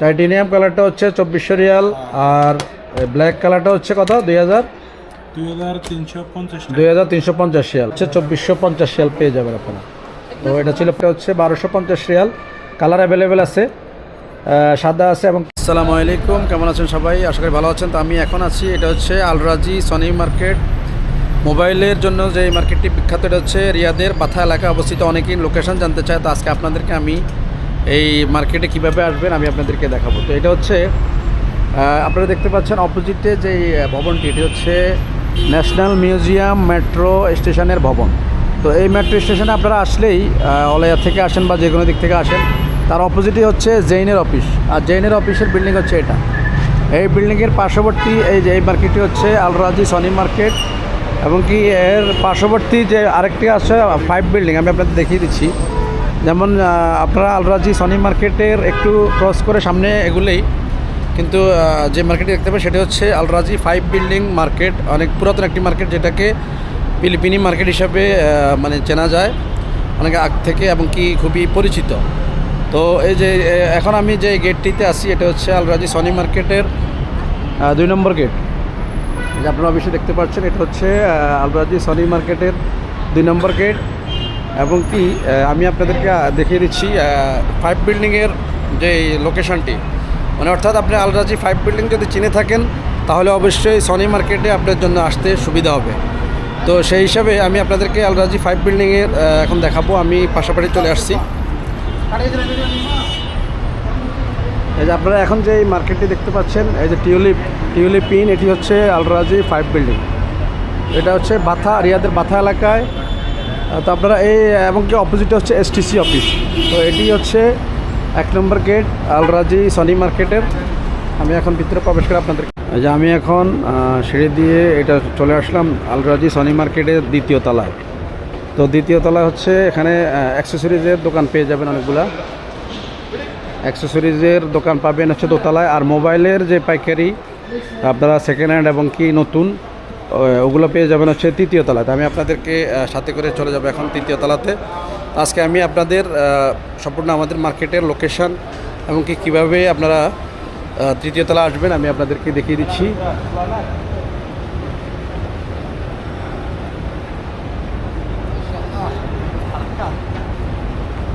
Titanium কালারটা হচ্ছে চব্বিশশো রিয়াল আর ব্ল্যাক কালারটা হচ্ছে কত? দুই হাজার? দুই হাজার তিনশো পঞ্চাশ হাজার তিনশো পঞ্চাশ রিয়াল। হচ্ছে চব্বিশশো পঞ্চাশ রিয়াল পেয়ে যাবেন আপনারা। তো এটা ছিল এটা হচ্ছে বারোশো পঞ্চাশ রিয়াল। কালার অ্যাভেলেবেল আছে সাদা আছে এবং আসসালামু আলাইকুম কেমন আছেন সবাই? আশা করি ভালো আছেন। তো আমি এখন আছি এটা হচ্ছে আলরাজি সনি মার্কেট মোবাইলের জন্য যে মার্কেটটি বিখ্যাত এটা হচ্ছে রিয়াদের বাথা এলাকায় অবস্থিত অনেকেই লোকেশন জানতে চায়। তো আজকে আপনাদেরকে আমি এই মার্কেটে কীভাবে আসবেন আমি আপনাদেরকে দেখাবো। তো এটা হচ্ছে আপনারা দেখতে পাচ্ছেন অপোজিটে যে ভবনটি, এটি হচ্ছে ন্যাশনাল মিউজিয়াম মেট্রো স্টেশনের ভবন। তো এই মেট্রো স্টেশনে আপনারা আসলেই অলয়া থেকে আসেন বা যে কোনো দিক থেকে আসেন, তার অপোজিটে হচ্ছে জৈনের অফিস আর জৈনের অফিসের বিল্ডিং হচ্ছে এটা। এই বিল্ডিংয়ের পার্শ্ববর্তী এই যে, এই মার্কেটটি হচ্ছে আলরাজি সনি মার্কেট এবং কি এর পার্শ্ববর্তী যে আরেকটি আছে ফাইভ বিল্ডিং আমি আপনাদের দেখিয়ে দিচ্ছি। যেমন আপনারা আলরাজি সনি মার্কেটের একটু ক্রস করে সামনে এগুলেই। কিন্তু যে মার্কেটটি দেখতে পাবেন সেটা হচ্ছে আলরাজি ফাইভ বিল্ডিং মার্কেট অনেক পুরাতন একটি মার্কেট যেটাকে ফিলিপিনি মার্কেট হিসাবে মানে চেনা যায়, অনেক আগ থেকে এবং কি খুবই পরিচিত। তো এই যে এখন আমি যে গেটটিতে আছি, এটা হচ্ছে আলরাজি সনি মার্কেটের দুই নম্বর গেট যে আপনারা অবশ্যই দেখতে পাচ্ছেন, এটা হচ্ছে আলরাজি সনি মার্কেটের দুই নম্বর গেট এবং কি আমি আপনাদেরকে দেখিয়ে দিচ্ছি ফাইভ বিল্ডিংয়ের যে লোকেশনটি মানে অর্থাৎ আপনি আলরাজি ফাইভ বিল্ডিং যদি চিনে থাকেন, তাহলে অবশ্যই সনি মার্কেটে আপনার জন্য আসতে সুবিধা হবে। তো সেই হিসাবে আমি আপনাদেরকে আলরাজি ফাইভ বিল্ডিংয়ের এখন দেখাবো, আমি পাশাপাশি চলে আসছি। এই যে আপনারা এখন যে এই মার্কেটটি দেখতে পাচ্ছেন, এই যে টিউলিপ টিউলিপ পিন এটি হচ্ছে আলরাজি ফাইভ বিল্ডিং এটা হচ্ছে বাথা, রিয়াদের বাথা এলাকায়। তো আপনারা এই, এবং কি অপোজিটে হচ্ছে এসটিসি অফিস তো এটি হচ্ছে এক নম্বর গেট আলরাজি সনি মার্কেটের আমি এখন ভিতরে প্রবেশ করে আপনাদের যে আমি এখন সিঁড়ি দিয়ে এটা চলে আসলাম আলরাজি সনি মার্কেটের দ্বিতীয় তলায়। তো দ্বিতীয় তলায় হচ্ছে এখানে অ্যাক্সেসরিজের দোকান পেয়ে যাবেন অনেকগুলা। অ্যাক্সেসরিজের দোকান পাবেন হচ্ছে দোতলায়। আর মোবাইলের যে পাইকারি, আপনারা সেকেন্ড হ্যান্ড এবং কি নতুন ওগুলো পেয়ে যাবেন হচ্ছে তৃতীয় তলাতে। আমি আপনাদেরকে সাথে করে চলে যাব এখন তৃতীয় তলাতে। আজকে আমি আপনাদের সম্পূর্ণ আমাদের মার্কেটের লোকেশন এবং কি কীভাবে আপনারা তৃতীয় তলা আসবেন, আমি আপনাদেরকে দেখিয়ে দিচ্ছি।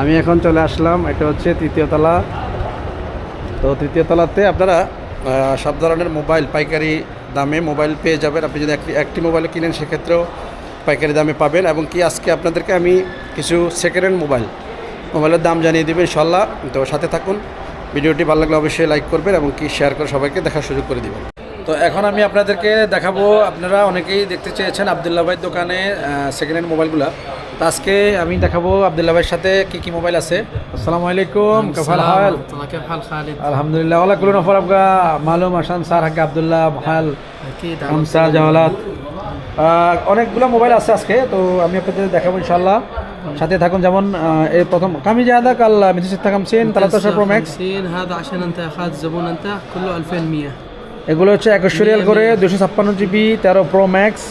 আমি এখন চলে আসলাম, এটা হচ্ছে তৃতীয় তলা। তো তৃতীয় তলাতে আপনারা সব ধরনের মোবাইল, পাইকারি দামে মোবাইল পেয়ে যাবেন। আপনি যদি একটি মোবাইল কিনেন, সেক্ষেত্রেও পাইকারি দামে পাবেন এবং কি আজকে আপনাদেরকে আমি কিছু সেকেন্ড হ্যান্ড মোবাইল, মোবাইলের দাম জানিয়ে দেবেন ইনশাল্লাহ তো সাথে থাকুন। ভিডিওটি ভালো লাগলে অবশ্যই লাইক করবেন এবং কি শেয়ার করে সবাইকে দেখার সুযোগ করে দিবেন। তো এখন আমি আপনাদেরকে দেখাবো আপনারা অনেকেই দেখতে চেয়েছেন আবদুল্লা ভাইয়ের দোকানে সেকেন্ড হ্যান্ড মোবাইলগুলো তো আজকে আমি দেখাবো আবদুল্লা ভাইয়ের সাথে কি কি মোবাইল আছে আসসালামু আলাইকুম কফাল হাল الله كيف حال خالد؟ আলহামদুলিল্লাহ ওলা কুলু নফর আবগা মালুম আসান স্যার হাকে আবদুল্লাহ হাল اكيد হামসা জামালাত আহ, অনেকগুলো মোবাইল আছে আজকে তো আমি আপনাদের দেখাবো ইনশাল্লাহ সাথে থাকুন যেমন আহ, এই প্রথম কামি জাহাদা কাল মিথিস থাকাম সিন তালাতাশার প্রো ম্যাক্স 50 هذا عشان انت اخذت زبون انت كله 2100 এগুলো হচ্ছে একশো রিয়াল করে দুশো ছাপ্পান্ন জিবি তেরো প্রো ম্যাক্স।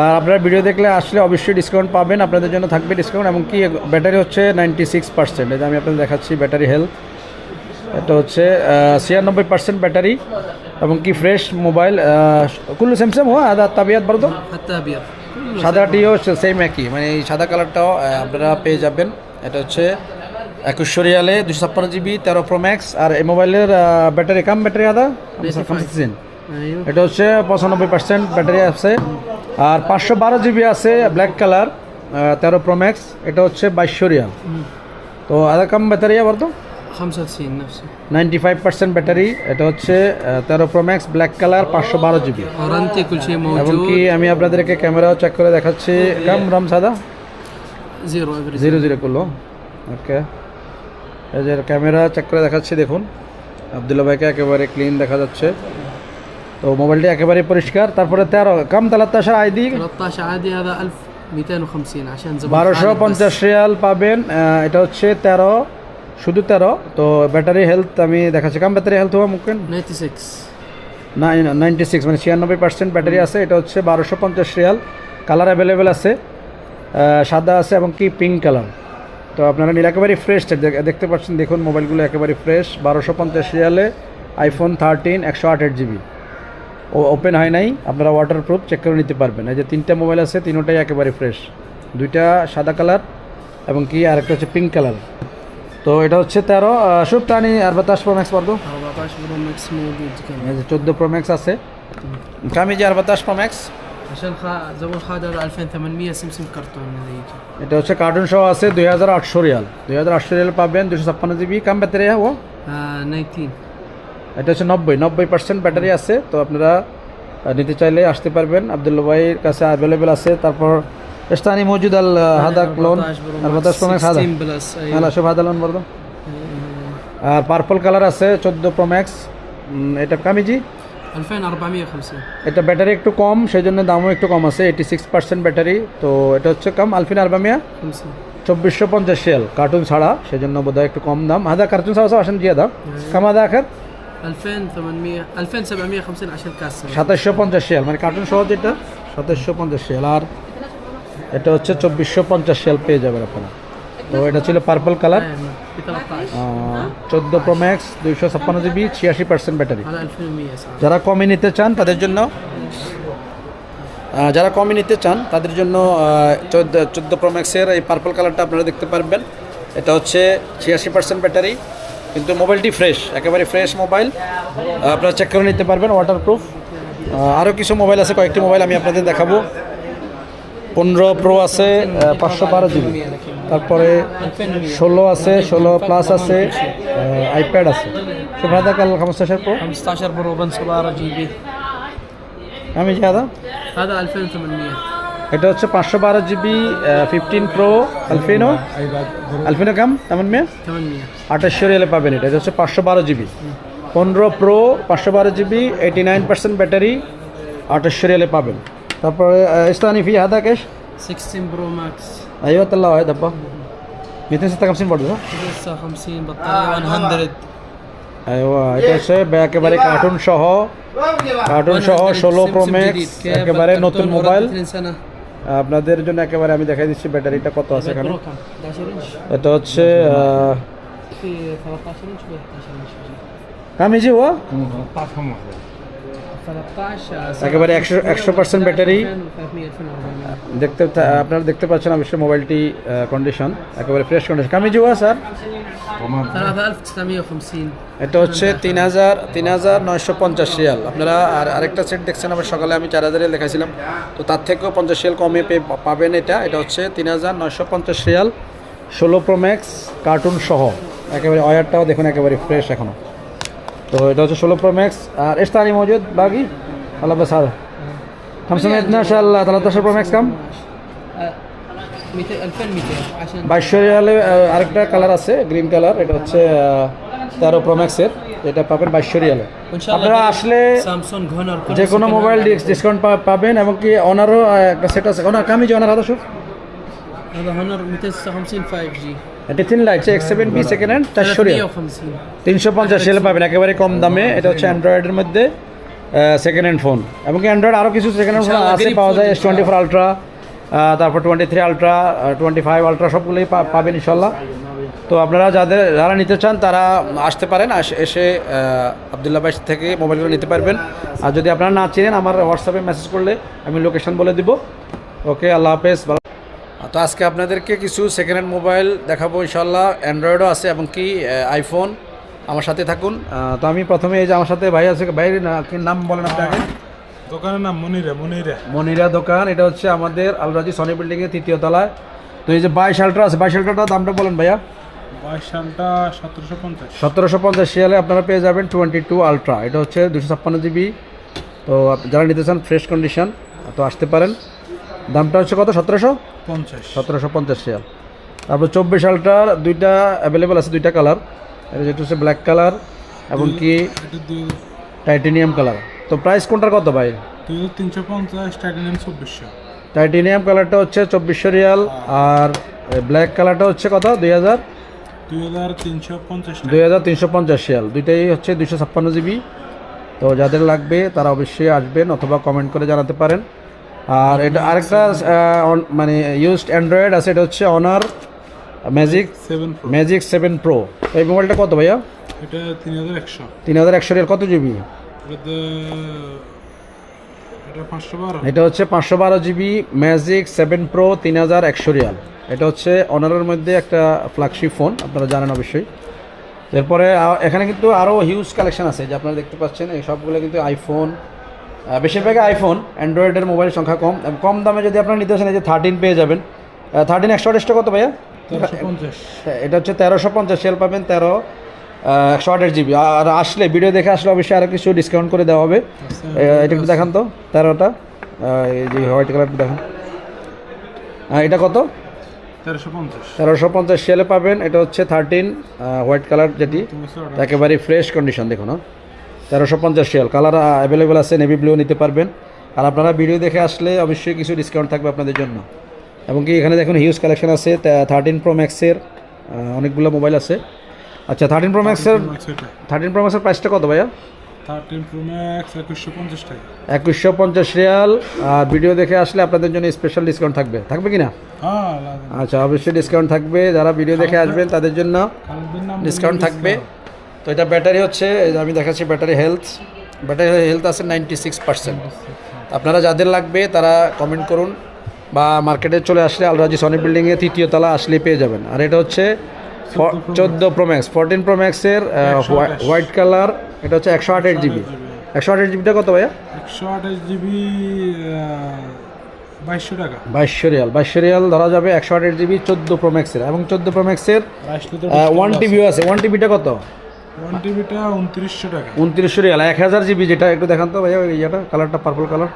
আর আপনারা ভিডিও দেখলে আসলে অবশ্যই ডিসকাউন্ট পাবেন আপনাদের জন্য থাকবে ডিসকাউন্ট এবং কি ব্যাটারি হচ্ছে নাইনটি সিক্স পার্সেন্ট এটা আমি আপনাদের দেখাচ্ছি ব্যাটারি হেলথ এটা হচ্ছে ছিয়ানব্বই পার্সেন্ট ব্যাটারি এবং কি ফ্রেশ মোবাইল কুল্লু স্যামসাং হ্যাঁ আদা তাবিয়াত বলো তো? সাদাটিও সেম একই। মানে এই সাদা কালারটাও আপনারা পেয়ে যাবেন। এটা হচ্ছে একুশ রিয়ালে দুশো ছাপ্পান্ন জিবি তেরো প্রো ম্যাক্স আর এই মোবাইলের ব্যাটারি কাম ব্যাটারি আদা? এটা হচ্ছে পঁচানব্বই পার্সেন্ট ব্যাটারি আছে। আর পাঁচশো বারো জিবি আছে ব্ল্যাক কালার তেরো প্রো ম্যাক্স এটা হচ্ছে বাইশশো রিয়াল। তো আদা কাম ব্যাটারি আবার তো? নাইনটি ফাইভ পার্সেন্ট ব্যাটারি এটা হচ্ছে তেরো প্রো ম্যাক্স ব্ল্যাক কালার পাঁচশো বারো জিবি। এমনকি আমি আপনাদেরকে ক্যামেরাও চেক করে দেখাচ্ছি। কাম রাম সাদা? জিরো জিরো জিরো করল। ওকে ক্যামেরা চেক করে দেখাচ্ছি দেখুন। আবদুল্লা ভাইকে একেবারে ক্লিন দেখা যাচ্ছে। তো মোবাইলটি একেবারে পরিষ্কার। তারপরে তেরো কাম তালাত্তাশা আইডি। বারোশো পঞ্চাশ রিয়াল পাবেন। এটা হচ্ছে তেরো শুধু তেরো। তো ব্যাটারি হেলথ আমি দেখাচ্ছি। কাম ব্যাটারি হেলথ হওয়া মুখেন নাইনটি সিক্স নাইনটি সিক্স মানে ছিয়ানব্বই পার্সেন্ট ব্যাটারি আছে। এটা হচ্ছে বারোশো পঞ্চাশ রিয়াল। কালার অ্যাভেলেবেল আছে। সাদা আছে এবং কি? পিঙ্ক কালার তো আপনারা নিলে একেবারে ফ্রেশ দেখতে পাচ্ছেন দেখুন মোবাইলগুলো একেবারে ফ্রেশ বারোশো পঞ্চাশ রিয়ালে আইফোন থার্টিন একশো আট আট জিবি। ও ওপেন হয় নাই আপনারা ওয়াটারপ্রুফ চেক করে নিতে পারবেন। এই যে তিনটা মোবাইল আছে তিনোটাই একেবারে ফ্রেশ দুইটা সাদা কালার এবং কি আরেকটা হচ্ছে পিঙ্ক কালার তো এটা হচ্ছে তেরো শুভ টানি আর বাতাস প্রো ম্যাক্স পারব চোদ্দ প্রো ম্যাক্স আছে। কামিজি আর বাতাস প্রো ম্যাক্স عشان خا... زبون خادر 2800 سمسم كرتون هذا يجي এটা হচ্ছে কার্টুন সহ আছে দুই হাজার আটশো রিয়াল দুই হাজার আটশো রিয়াল পাবেন দুশো ছাপ্পান্ন জিবি কাম ব্যাটারি ও آه 19 এটা হচ্ছে নব্বই নব্বই পার্সেন্ট ব্যাটারি আছে তো আপনারা আহ, নিতে চাইলে আসতে পারবেন আবদুল্লা ভাইয়ের কাছে অ্যাভেলেবেল আছে তারপর স্থানীয় মজুদ আল হাদাক লোন 14 برو আর বাতাস প্রো ম্যাক্স হাদা 16 بلس হ্যাঁ ايوه শুভ হাদা লোন বলতো আর পার্পল কালার আছে চোদ্দো প্রো ম্যাক্স এটা কামিজি 2450 এটা ব্যাটারি একটু কম সেই জন্য দামও একটু কম আছে এইটি সিক্স পার্সেন্ট ব্যাটারি। তো এটা হচ্ছে কম আলফিন আরবামিয়া চব্বিশশো পঞ্চাশ সেল কার্টুন ছাড়া সেই জন্য বোধহয় একটু কম দাম। হাজার কার্টুন ছাড়া আসেন জিয়া দাম কাম আধা আখের? সাতাশশো পঞ্চাশ সেল মানে কার্টুন সহজ এটা? সাতাশশো পঞ্চাশ সেল আর এটা হচ্ছে চব্বিশশো পঞ্চাশ সেল পেয়ে যাবেন আপনারা। তো এটা ছিল পার্পল কালার চোদ্দ প্রো ম্যাক্স দুইশো ছাপ্পান্ন জিবি ছিয়াশি পার্সেন্ট ব্যাটারি যারা কমে নিতে চান তাদের জন্য যারা কমে নিতে চান তাদের জন্য চোদ্দ চোদ্দ প্রো ম্যাক্সের এই পার্পল কালারটা আপনারা দেখতে পারবেন। এটা হচ্ছে ছিয়াশি পার্সেন্ট ব্যাটারি কিন্তু মোবাইলটি ফ্রেশ একেবারে ফ্রেশ মোবাইল আপনারা চেক করে নিতে পারবেন ওয়াটারপ্রুফ আরও কিছু মোবাইল আছে কয়েকটি মোবাইল আমি আপনাদের দেখাবো। পনেরো প্রো আছে পাঁচশো বারো জিবি তারপরে ষোলো আছে ষোলো প্লাস আছে আইপ্যাড আছে সুভাদা কাল সমস্যা স্যার প্রো 15 برو بن 12 جي بي আমি জিয়াদা هذا 2800 এটা হচ্ছে পাঁচশো বারো জিবি ফিফটিন প্রো আলফিনো আলফিনো কাম তেমন মেয়ে 800 আঠাশশো রিয়ালে পাবেন এটা এটা হচ্ছে পাঁচশো বারো জিবি পনেরো প্রো পাঁচশো বারো GB eighty nine percent battery আঠাশশো রিয়ালে পাবেন তারপরে ইস্তানি ফি হাদাক কেশ 16 برو ماكس ايوه طلعوا هاي دبا 256 برضه صح 256 100 এটা হচ্ছে একেবারে কার্টুন সহ কার্টুন সহ 16 প্রো ম্যাক্স একেবারে নতুন মোবাইল আপনাদের জন্য একেবারে আমি দেখাই দিচ্ছি ব্যাটারিটা কত আছে এখানে। এটা হচ্ছে কামিজি ও? 5 5 একেবারে একশো একশো পার্সেন্ট ব্যাটারি দেখতে আপনারা দেখতে পাচ্ছেন অবশ্যই মোবাইলটি কন্ডিশন একেবারে ফ্রেশ কন্ডিশন কামি জি ও স্যার এটা হচ্ছে তিন হাজার তিন হাজার নয়শো পঞ্চাশ রিয়াল। আপনারা আর আরেকটা সেট দেখছেন আবার সকালে আমি চার হাজারে দেখাইছিলাম। তো তার থেকেও পঞ্চাশ রিয়াল কমে পাবেন এটা। এটা হচ্ছে তিন হাজার নয়শো পঞ্চাশ রিয়াল ষোলো প্রো ম্যাক্স কার্টুন সহ। একেবারে ওয়ারটাও দেখুন একেবারে ফ্রেশ এখনও তো এটা হচ্ছে ষোলো প্রো ম্যাক্স আর এস্তারি মজুদ বাকি? আল্লাহ সার همسة مئة شاء 13 প্রো ম্যাক্স কাম? বাইশশো আরেকটা কালার আছে গ্রিন কালার এটা হচ্ছে তেরো প্রো ম্যাক্সের এটা পাবেন বাইশরিয়ালে আপনারা আসলে যে কোনো মোবাইল ডিসকাউন্ট পাবেন এবং কি অনারও একটা সেট আছে। অনার কামি যে অনার আদর্শ هذا هونر 256 5 جي এটা তিন lights X seven B second hand চারশো রিয়াল 350 তিনশো পঞ্চাশ রিয়ালে পাবেন একেবারে কম দামে এটা হচ্ছে অ্যান্ড্রয়েডের মধ্যে সেকেন্ড হ্যান্ড ফোন এবং কি অ্যান্ড্রয়েড আরও কিছু সেকেন্ড হ্যান্ড ফোন ইনশাআল্লাহ আছে গরিব পাওয়া যায় phone S twenty four ultra তারপর twenty three ultra twenty five ultra সবগুলোই পা- পাবেন ইনশাল্লাহ তো আপনারা যাদের যারা নিতে চান তারা আসতে পারেন আস- এসে আবদুল্লা বাইশ থেকে মোবাইলগুলো নিতে পারবেন আর যদি আপনারা না চিনেন আমার হোয়াটসঅ্যাপে মেসেজ করলে আমি লোকেশন বলে দিব ওকে আল্লাহ হাফেজ ভালো তো আজকে আপনাদেরকে কিছু সেকেন্ড হ্যান্ড মোবাইল দেখাবো ইনশাল্লাহ অ্যান্ড্রয়েডও আছে এবং কি আইফোন আমার সাথে থাকুন। তো আমি প্রথমে এই যে আমার সাথে ভাই আছে ভাইয়ের কি নাম বলেন আপনাকে দোকানের নাম মনিরা মনিরা। মনিরা দোকান এটা হচ্ছে আমাদের আলরাজি সনি বিল্ডিংয়ের তৃতীয় তলায়। তো এই যে বাইশ আলট্রা আছে বাইশ আলট্রাটার দামটা বলেন ভাইয়া। সতেরোশো পঞ্চাশ। সতেরোশো পঞ্চাশ সিয়ালে আপনারা পেয়ে যাবেন টোয়েন্টি টু আলট্রা এটা হচ্ছে দুশো ছাপ্পান্ন জিবি তো যারা নিতে চান ফ্রেশ কন্ডিশন তো আসতে পারেন। দামটা হচ্ছে কত? সতেরোশো? পঞ্চাশ সতেরোশো পঞ্চাশ। সিয়াল তারপর চব্বিশ আলট্রার দুইটা অ্যাভেলেবেল আছে দুইটা কালার এটা যেটা হচ্ছে ব্ল্যাক কালার এবং কি টাইটেনিয়াম কালার তো প্রাইস কোনটার কত ভাই? তিনশো পঞ্চাশ টাইটেনিয়াম চব্বিশশো। টাইটেনিয়াম কালারটা হচ্ছে চব্বিশশো রিয়াল আর ব্ল্যাক কালারটা হচ্ছে কত? দুই হাজার? দুই হাজার তিনশো পঞ্চাশ রিয়াল দুইটাই হচ্ছে দুশো ছাপ্পান্ন জিবি তো যাদের লাগবে তারা অবশ্যই আসবেন অথবা কমেন্ট করে জানাতে পারেন। আর এটা আরেকটা মানে ইউজড অ্যান্ড্রয়েড আছে এটা হচ্ছে Honor magic seven magic seven pro এই মোবাইলটা কত ভাইয়া? এটা তিন হাজার একশো। তিন হাজার একশো রিয়াল কত জিবি এটা হচ্ছে পাঁচশো বারো জিবি ম্যাজিক সেভেন প্রো তিন হাজার একশো রিয়াল। এটা হচ্ছে অনারের মধ্যে একটা ফ্ল্যাগশিপ ফোন আপনারা জানেন অবশ্যই। এরপরে এখানে কিন্তু আরও হিউজ কালেকশন আছে যে আপনারা দেখতে পাচ্ছেন এই সবগুলো কিন্তু আইফোন বেশিরভাগই আইফোন অ্যান্ড্রয়েডের মোবাইল সংখ্যা কম। কম দামে যদি আপনারা নিতে চান এই যে থার্টিন পেয়ে যাবেন। থার্টিন একশো আঠাশটা কত ভাইয়া? হ্যাঁ, এটা হচ্ছে তেরোশো পঞ্চাশ সেল পাবেন তেরো একশো আঠাশ জিবি আর আসলে ভিডিও দেখে আসলে অবশ্যই আরও কিছু ডিসকাউন্ট করে দেওয়া হবে। এটা একটু দেখান তো তেরোটা। এই যে হোয়াইট কালারটা দেখান। হ্যাঁ, এটা কত? তেরোশো পঞ্চাশ। তেরোশো পঞ্চাশ সেলে পাবেন। এটা হচ্ছে থার্টিন হোয়াইট কালার যেটি একেবারে ফ্রেশ কন্ডিশন দেখুন হ্যাঁ। তেরোশো পঞ্চাশ সেল কালার অ্যাভেলেবেল আছে নেভি ব্লু নিতে পারবেন। আর আপনারা ভিডিও দেখে আসলে অবশ্যই কিছু ডিসকাউন্ট থাকবে আপনাদের জন্য। এবং কি এখানে দেখুন হিউজ কালেকশন আছে থার্টিন প্রো ম্যাক্সের অনেকগুলো মোবাইল আছে। আচ্ছা থার্টিন প্রো ম্যাক্সের থার্টিন প্রো ম্যাক্সের প্রাইসটা কত ভাইয়া? থার্টিন প্রো ম্যাক্স একুশশো পঞ্চাশ রিয়াল আর ভিডিও দেখে আসলে আপনাদের জন্য স্পেশাল ডিসকাউন্ট থাকবে। থাকবে কি না হ্যাঁ না। আচ্ছা অবশ্যই ডিসকাউন্ট থাকবে। যারা ভিডিও দেখে আসবেন তাদের জন্য ডিসকাউন্ট থাকবে। তো এটা ব্যাটারি হচ্ছে আমি দেখাচ্ছি ব্যাটারি হেলথ। ব্যাটারি হেলথ আছে নাইনটি সিক্স পার্সেন্ট আপনারা যাদের লাগবে তারা কমেন্ট করুন বা মার্কেটে চলে আসলে আলরাজি সনি বিল্ডিংয়ে তৃতীয় তলা আসলে পেয়ে যাবেন। আর এটা হচ্ছে চোদ্দ প্রোম্যাক্স ফোরটিন প্রোম্যাক্সের হোয়াইট কালার এটা হচ্ছে একশো আঠাশ জিবি একশো আঠাশ জিবিটা কত ভাইয়া? একশো আঠাশ জিবি বাইশশো টাকা। বাইশশো রিয়াল। বাইশশো রিয়াল ধরা যাবে একশো আঠাশ জিবি চোদ্দ প্রোম্যাক্সের এবং চোদ্দ প্রোম্যাক্সের ওয়ান টিভিও আছে। ওয়ান টিভিটা কত? টিভিটা উনত্রিশশো টাকা। উনত্রিশশো রিয়াল। এক হাজার জিবি যেটা একটু দেখান তো ভাইয়া ইয়েটা কালারটা পার্পল কালার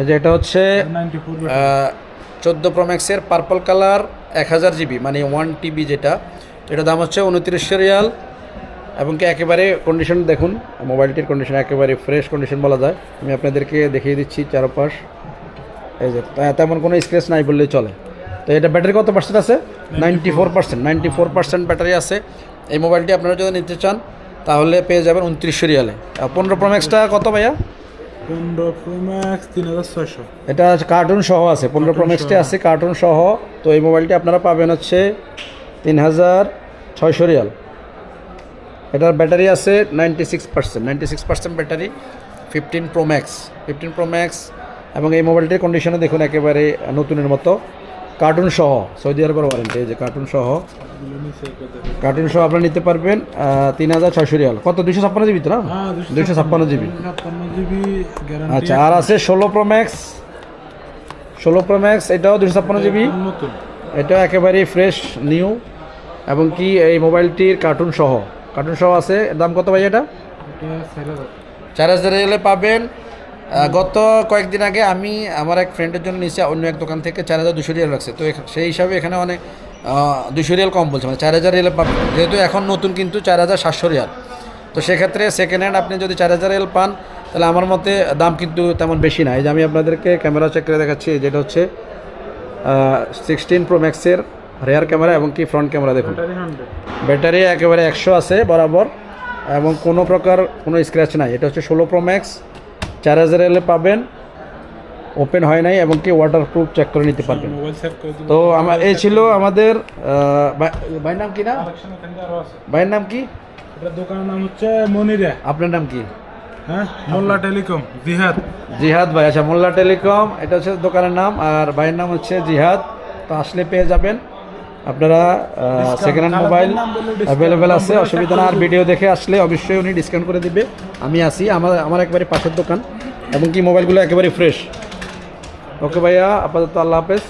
এই যে এটা হচ্ছে চোদ্দ প্রোম্যাক্সের পার্পল কালার এক হাজার জিবি মানে ওয়ান টিবি যেটা। এটার দাম হচ্ছে উনত্রিশশো রিয়াল। এবং কি একেবারে কন্ডিশন দেখুন মোবাইলটির কন্ডিশন একেবারে ফ্রেশ কন্ডিশন বলা যায়। আমি আপনাদেরকে দেখিয়ে দিচ্ছি চারপাশ। এই যে তেমন কোনো স্ক্রেচ নাই বললেই চলে। তো এটা ব্যাটারি কত পার্সেন্ট আছে? Ninety four percent ninety four percent battery আছে। এই মোবাইলটি আপনারা যদি নিতে চান তাহলে পেয়ে যাবেন উনত্রিশশো রিয়ালে। আর পনেরো প্রোম্যাক্সটা কত ভাইয়া? পনেরো প্রো ম্যাক্স তিন হাজার ছয়শো। এটা কার্টুন সহ আছে পনেরো প্রো প্রোম্যাক্সটি আছে কার্টুন সহ। তো এই মোবাইলটি আপনারা পাবেন হচ্ছে তিন হাজার ছয়শো রিয়াল। এটার ব্যাটারি আছে ninety six percent ninety six percent battery fifteen pro max fifteen pro max এবং এই মোবাইলটির কন্ডিশনে দেখুন একেবারে নতুনের মতো। কার্টুন সহ সৌদি আরবের ওয়ারেন্টি এই যে কার্টুন সহ। কার্টুন সহ আপনারা নিতে পারবেন তিন হাজার ছয়শো রিয়াল। কত দুশো ছাপ্পান্ন জিবি তো না? হ্যাঁ দুশো ছাপ্পান্ন জিবি। আচ্ছা আর আছে ষোলো প্রো ম্যাক্স ষোলো প্রো ম্যাক্স এটাও দুশো ছাপ্পান্ন জিবি। এটাও এটা একেবারেই ফ্রেশ নিউ এবং কি এই মোবাইলটির কার্টুন সহ। কার্টুন সহ আছে। দাম কত ভাই এটা? চার হাজার রিয়ালে পাবেন। গত কয়েকদিন আগে আমি আমার এক ফ্রেন্ডের জন্য নিচে অন্য এক দোকান থেকে চার হাজার দুশো রিয়াল রাখছে তো সেই হিসাবে এখানে অনেক দুশো রিয়াল কম বলছে মানে চার হাজার রিয়ালে পাবেন যেহেতু এখন নতুন কিন্তু চার হাজার সাতশো রিয়াল। তো সেক্ষেত্রে সেকেন্ড হ্যান্ড আপনি যদি চার হাজার রিয়াল পান তাহলে আমার মতে দাম কিন্তু তেমন বেশি না। এই যে আমি আপনাদেরকে ক্যামেরা চেক করে দেখাচ্ছি যেটা হচ্ছে সিক্সটিন প্রো ম্যাক্সের রেয়ার ক্যামেরা এবং কি ফ্রন্ট ক্যামেরা দেখুন। ব্যাটারি একেবারে একশো আছে বরাবর এবং কোনো প্রকার কোনো স্ক্র্যাচ নাই। এটা হচ্ছে ষোলো প্রো ম্যাক্স চার হাজার এলে পাবেন। ওপেন হয় নাই এবং কি ওয়াটার প্রুফ চেক করে নিতে পারবেন। তো আমার এই ছিল আমাদের ভাইয়ের নাম কি না? ভাইয়ের নাম কি? দোকানের নাম হচ্ছে মনিরা। আপনার নাম কি? হ্যাঁ? মোল্লা টেলিকম জিহাদ। জিহাদ ভাই আচ্ছা মোল্লা টেলিকম এটা হচ্ছে দোকানের নাম আর ভাইয়ের নাম হচ্ছে জিহাদ। তো আসলে পেয়ে যাবেন। আপনারা সেকেন্ড হ্যান্ড মোবাইল অ্যাভেলেবেল আছে অসুবিধা না। আর ভিডিও দেখে আসলে অবশ্যই উনি ডিসকাউন্ট করে দিবে। আমি আসি আমার আমার একবারে পাশের দোকান এবং কি মোবাইলগুলো একেবারে ফ্রেশ ওকে ভাইয়া আপাতত আল্লাহ হাফেজ।